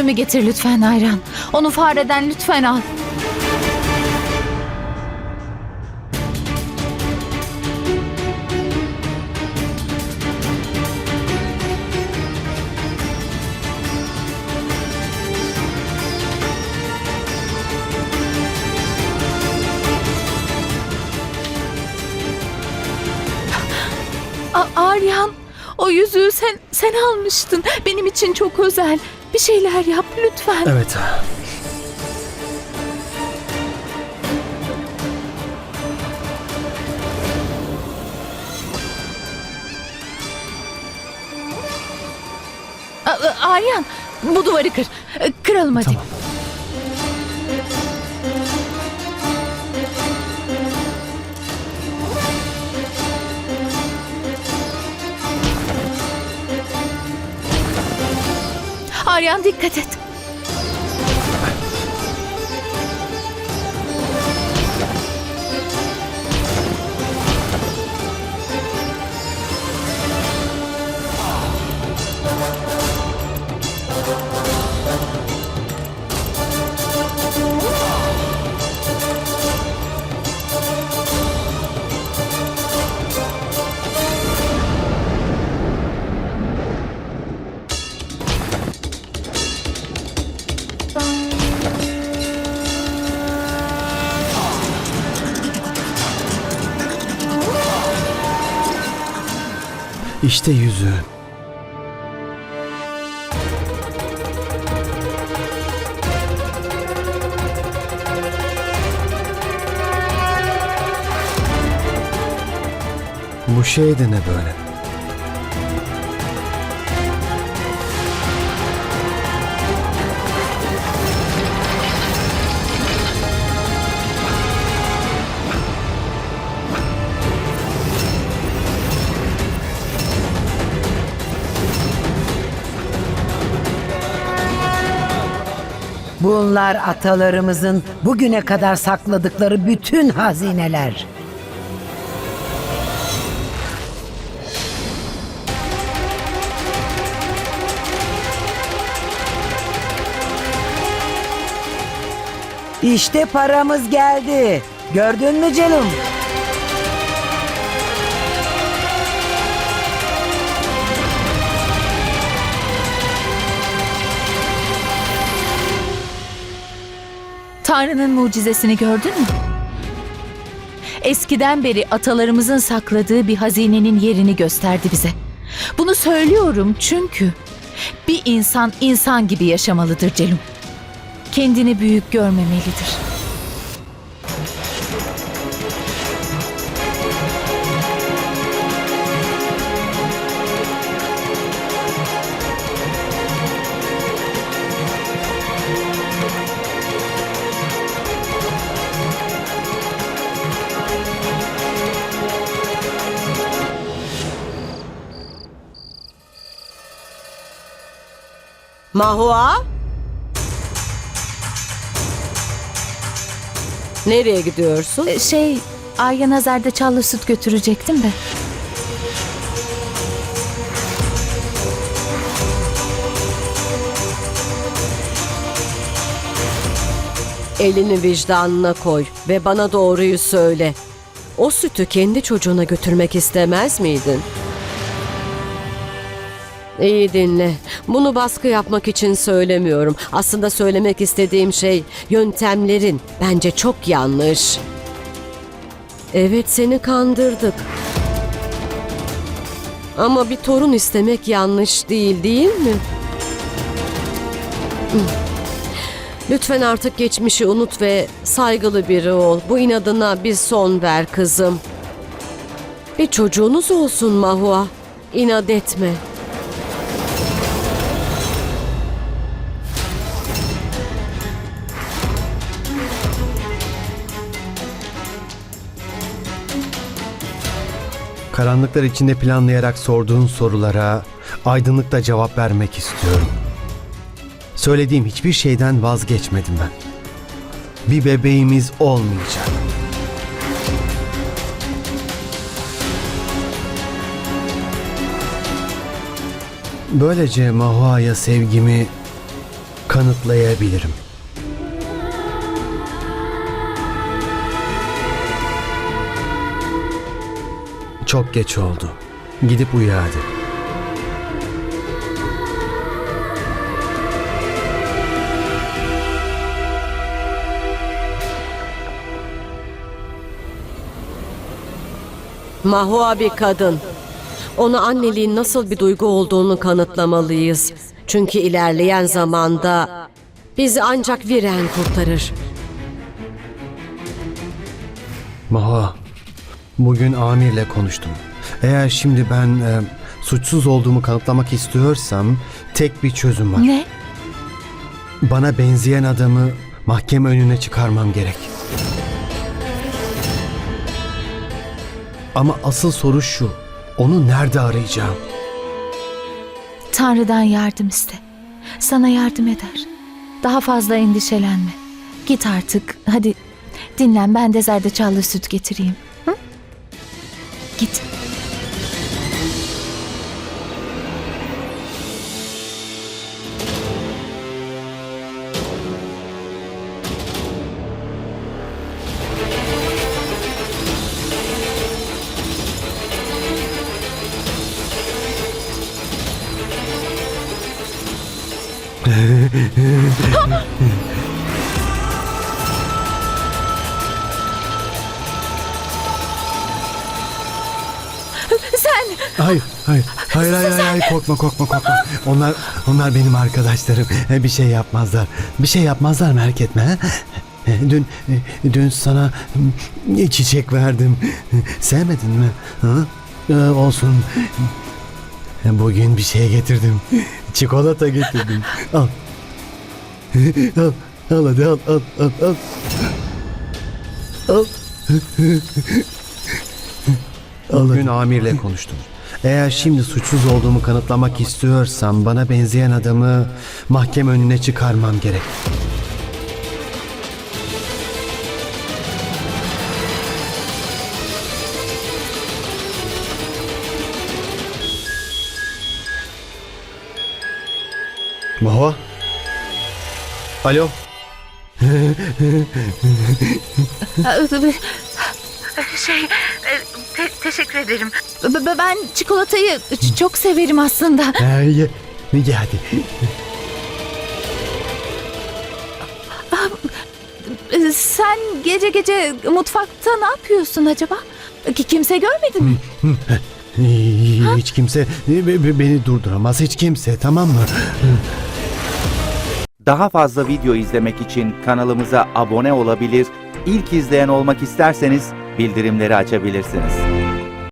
Yüzüğümü getir lütfen Ayran. Onu fareden lütfen al. A- Aryan, o yüzüğü sen sen almıştın. Benim için çok özel. Bir şeyler yap lütfen. Evet. A- Aryan, bu duvarı kır. Kıralım hadi. Tamam. Aryan dikkat et. İşte yüzüğü. Bu şey de ne böyle? Bunlar atalarımızın bugüne kadar sakladıkları bütün hazineler. İşte paramız geldi. Gördün mü canım? Tanrı'nın mucizesini gördün mü? Eskiden beri atalarımızın sakladığı bir hazinenin yerini gösterdi bize. Bunu söylüyorum çünkü bir insan insan gibi yaşamalıdır Celum. Kendini büyük görmemelidir. Mahua? Nereye gidiyorsun? Ee, Şey, Arya Nazar'da çallı süt götürecektim de. Elini vicdanına koy ve bana doğruyu söyle. O sütü kendi çocuğuna götürmek istemez miydin? İyi dinle. Bunu baskı yapmak için söylemiyorum. Aslında söylemek istediğim şey yöntemlerin bence çok yanlış. Evet seni kandırdık. Ama bir torun istemek yanlış değil, değil mi? Lütfen artık geçmişi unut ve saygılı biri ol. Bu inadına bir son ver kızım. Bir çocuğunuz olsun Mahua. İnat etme. Karanlıklar içinde planlayarak sorduğun sorulara aydınlıkla cevap vermek istiyorum. Söylediğim hiçbir şeyden vazgeçmedim ben. Bir bebeğimiz olmayacak. Böylece Mahua'ya sevgimi kanıtlayabilirim. Çok geç oldu. Gidip uyu hadi. Mahua bir kadın. Ona anneliğin nasıl bir duygu olduğunu kanıtlamalıyız. Çünkü ilerleyen zamanda bizi ancak Viren kurtarır. Maha, bugün amirle konuştum. Eğer şimdi ben e, suçsuz olduğumu kanıtlamak istiyorsam tek bir çözüm var. Ne? Bana benzeyen adamı mahkeme önüne çıkarmam gerek. Ama asıl soru şu. Onu nerede arayacağım? Tanrı'dan yardım iste. Sana yardım eder. Daha fazla endişelenme. Git artık. Hadi dinlen. Ben de zerdeçallı süt getireyim. Hı? Git. Sen Hayır, hayır, hayır, hayır, hayır, hayır, korkma, korkma, korkma. Onlar, onlar benim arkadaşlarım. Bir şey yapmazlar. Bir şey yapmazlar merak etme. Dün, dün sana çiçek verdim. Sevmedin mi? Ha? Olsun. Bugün bir şey getirdim. Çikolata getirdim. Al. Al, al hadi al, al, al, al. Al. Bugün amirle konuştum. Eğer şimdi suçsuz olduğumu kanıtlamak istiyorsam bana benzeyen adamı mahkeme önüne çıkarmam gerek. Mahva? Alo? şey teşekkür ederim. ben çikolatayı ç- çok severim aslında. Ee, ye, ye hadi. Ee, Sen gece gece mutfakta ne yapıyorsun acaba? Ki kimse görmedi mi? Hiç kimse be- be- beni durduramaz. Hiç kimse tamam mı? Daha fazla video izlemek için kanalımıza abone olabilir, ilk izleyen olmak isterseniz bildirimleri açabilirsiniz.